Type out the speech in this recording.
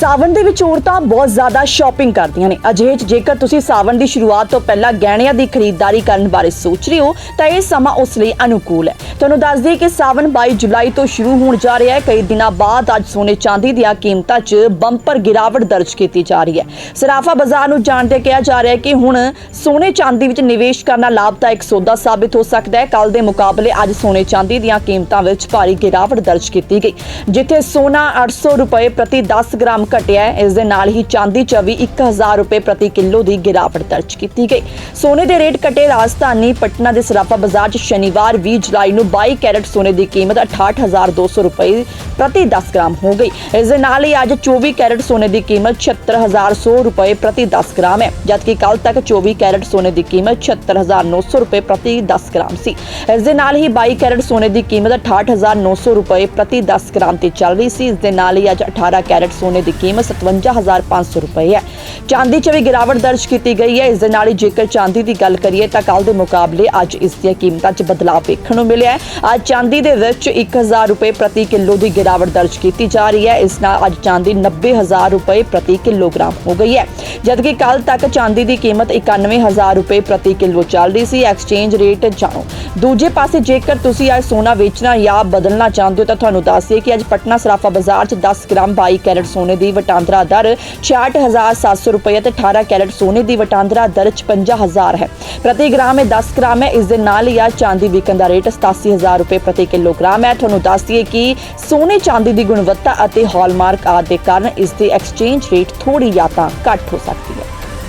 ਸਾਵਣ ਦੇ ਵਿੱਚ ਔਰਤਾਂ ਬਹੁਤ ਜ਼ਿਆਦਾ ਸ਼ਾਪਿੰਗ ਕਰਦੀਆਂ ਨੇ। ਅਜਿਹੇ 'ਚ ਜੇਕਰ ਤੁਸੀਂ ਸਾਵਣ ਦੀ ਸ਼ੁਰੂਆਤ ਤੋਂ ਪਹਿਲਾਂ ਗਹਿਣਿਆਂ ਦੀ ਖਰੀਦਦਾਰੀ ਕਰਨ ਬਾਰੇ ਸੋਚ ਰਹੇ ਹੋ, ਤਾਂ ਇਹ ਸਮਾਂ ਉਸ ਲਈ ਅਨੁਕੂਲ ਹੈ। ਤੁਹਾਨੂੰ ਦੱਸ ਦਈਏ ਕਿ ਸਾਵਣ 22 ਜੁਲਾਈ ਤੋਂ ਸ਼ੁਰੂ ਹੋਣ ਜਾ ਰਿਹਾ ਹੈ। ਕਈ ਦਿਨਾਂ ਬਾਅਦ ਅੱਜ ਸੋਨੇ ਚਾਂਦੀ ਦੀਆਂ ਕੀਮਤਾਂ 'ਚ ਬੰਪਰ ਗਿਰਾਵਟ ਦਰਜ ਕੀਤੀ ਜਾ ਰਹੀ ਹੈ। ਸਰਾਫਾ ਬਾਜ਼ਾਰ ਨੂੰ ਜਾਣਦੇ ਕਿਹਾ ਜਾ ਰਿਹਾ ਹੈ ਕਿ ਹੁਣ ਸੋਨੇ ਚਾਂਦੀ ਵਿੱਚ ਨਿਵੇਸ਼ ਕਰਨਾ ਲਾਭਦਾਇਕ ਸੌਦਾ ਸਾਬਿਤ ਹੋ ਸਕਦਾ ਹੈ। ਕੱਲ ਦੇ ਮੁਕਾਬਲੇ ਅੱਜ ਸੋਨੇ ਚਾਂਦੀ ਦੀਆਂ ਕੀਮਤਾਂ ਵਿੱਚ ਭਾਰੀ ਗਿਰਾਵਟ ਦਰਜ ਕੀਤੀ ਗਈ, ਜਿੱਥੇ ਸੋਨਾ 800 ਰੁਪਏ ਪ੍ਰਤੀ 10 ਗ੍ਰਾਮ ਘਟਿਆ ਹੈ। ਇਸ ਦੇ ਨਾਲ ਹੀ ਚਾਂਦੀ 'ਚ ਵੀ 1000 ਰੁਪਏ ਪ੍ਰਤੀ ਕਿਲੋ ਦੀ ਗਿਰਾਵਟ ਦਰਜ ਕੀਤੀ ਗਈ। ਸੋਨੇ ਦੇ ਰੇਟ ਘਟੇ। ਰਾਜਧਾਨੀ ਪਟਨਾ ਦੇ ਸਰਾਫਾ ਬਾਜ਼ਾਰ 'ਚ ਸ਼ਨੀਵਾਰ 20 ਜੁਲਾਈ ਨੂੰ 22 ਕੈਰਟ ਸੋਨੇ ਦੀ ਕੀਮਤ 68200 ਰੁਪਏ ਪ੍ਰਤੀ 10 ਗ੍ਰਾਮ ਹੋ ਗਈ। ਇਸ ਦੇ ਨਾਲ ਹੀ ਅੱਜ 24 ਕੈਰਟ ਸੋਨੇ ਦੀ ਕੀਮਤ 76100 ਰੁਪਏ ਪ੍ਰਤੀ 10 ਗ੍ਰਾਮ ਹੈ। ਜਦਕਿ ਕੱਲ ਤੱਕ 24 ਕੈਰਟ ਸੋਨੇ ਦੀ ਕੀਮਤ 76900 ਰੁਪਏ ਪ੍ਰਤੀ 10 ਗ੍ਰਾਮ ਸੀ। ਇਸ ਦੇ ਨਾਲ ਹੀ 22 ਕੈਰਟ ਸੋਨੇ ਦੀ ਕੀਮਤ 68900 ਰੁਪਏ ਪ੍ਰਤੀ 10 ਗ੍ਰਾਮ ਤੇ ਚੱਲ ਰਹੀ ਸੀ। ਇਸ ਦੇ ਨਾਲ ਹੀ ਅੱਜ 18 ਕੈਰਟ ਸੋਨੇ ਦੀ ਕੀਮਤ 57500 ਰੁਪਏ ਹੈ। ਚਾਂਦੀ 'ਚ ਵੀ ਗਿਰਾਵਟ ਦਰਜ ਕੀਤੀ ਗਈ ਹੈ। ਇਸ ਦੇ ਨਾਲ ਹੀ ਜੇਕਰ ਚਾਂਦੀ ਦੀ ਗੱਲ ਕਰੀਏ ਤਾਂ ਕੱਲ ਦੇ ਮੁਕਾਬਲੇ ਅੱਜ ਇਸ ਦੀਆਂ ਕੀਮਤਾਂ 'ਚ ਬਦਲਾਅ ਵੇਖਣ ਨੂੰ ਮਿਲਿਆ ਹੈ। ਅੱਜ ਚਾਂਦੀ ਦੇ ਵਿੱਚ 1000 ਰੁਪਏ ਪ੍ਰਤੀ ਕਿਲੋ ਦੀ ਗਿਰਾਵਟ ਦਰਜ ਕੀਤੀ ਜਾ ਰਹੀ ਹੈ। ਇਸ ਨਾਲ ਅੱਜ ਚਾਂਦੀ 90000 ਰੁਪਏ ਪ੍ਰਤੀ ਕਿਲੋਗ੍ਰਾਮ ਹੋ ਗਈ ਹੈ। ਜਦਕਿ ਕੱਲ ਤੱਕ ਚਾਂਦੀ ਦੀ ਕੀਮਤ 91000 ਰੁਪਏ ਪ੍ਰਤੀ ਕਿਲੋ ਚੱਲ ਰਹੀ ਸੀ। ਐਕਸਚੇਂਜ ਰੇਟ ਜਾਣੋ। ਦੂਜੇ ਪਾਸੇ ਜੇਕਰ ਤੁਸੀਂ ਅੱਜ ਸੋਨਾ ਵੇਚਣਾ ਜਾਂ ਬਦਲਣਾ ਚਾਹੁੰਦੇ ਹੋ ਤਾਂ ਤੁਹਾਨੂੰ ਦੱਸ ਦਈਏ ਕਿ ਅੱਜ ਪਟਨਾ ਸਰਾਫਾ ਬਾਜ਼ਾਰ 'ਚ 10 ਗ੍ਰਾਮ 22 ਕੈਰਟ ਸੋਨੇ ਦੀ ਵਟਾਂਦਰਾ ਦਰ 66700 ਰੁਪਏ ਤੇ 18 ਕੈਰਟ ਸੋਨੇ ਦੀ ਵਟਾਂਦਰਾ ਦਰ 55000 ਹੈ। ਪ੍ਰਤੀ ਗ੍ਰਾਮ ਇਹ 10 ਗ੍ਰਾਮ ਹੈ, ਇਸ ਦੇ ਨਾਲ ਹੀ ਆ ਚਾਂਦੀ ਵਿਕਣ ਦਾ ਰੇਟ 87000 ਰੁਪਏ ਪ੍ਰਤੀ ਕਿਲੋਗ੍ਰਾਮ ਹੈ। ਤੁਹਾਨੂੰ ਦੱਸ ਦਈਏ ਕਿ ਸੋਨੇ ਚਾਂਦੀ ਦੀ ਗੁਣਵੱਤਾ ਅਤੇ ਹਾਲਮਾਰਕ ਆਦਿ ਦੇ ਕਾਰਨ ਇਸ ਦੀ ਐਕਸਚੇਂਜ ਰੇਟ ਥੋੜੀ ਜਾਂ ਤਾਂ ਘੱਟ ਹੋ ਸਕਦੀ ਹੈ।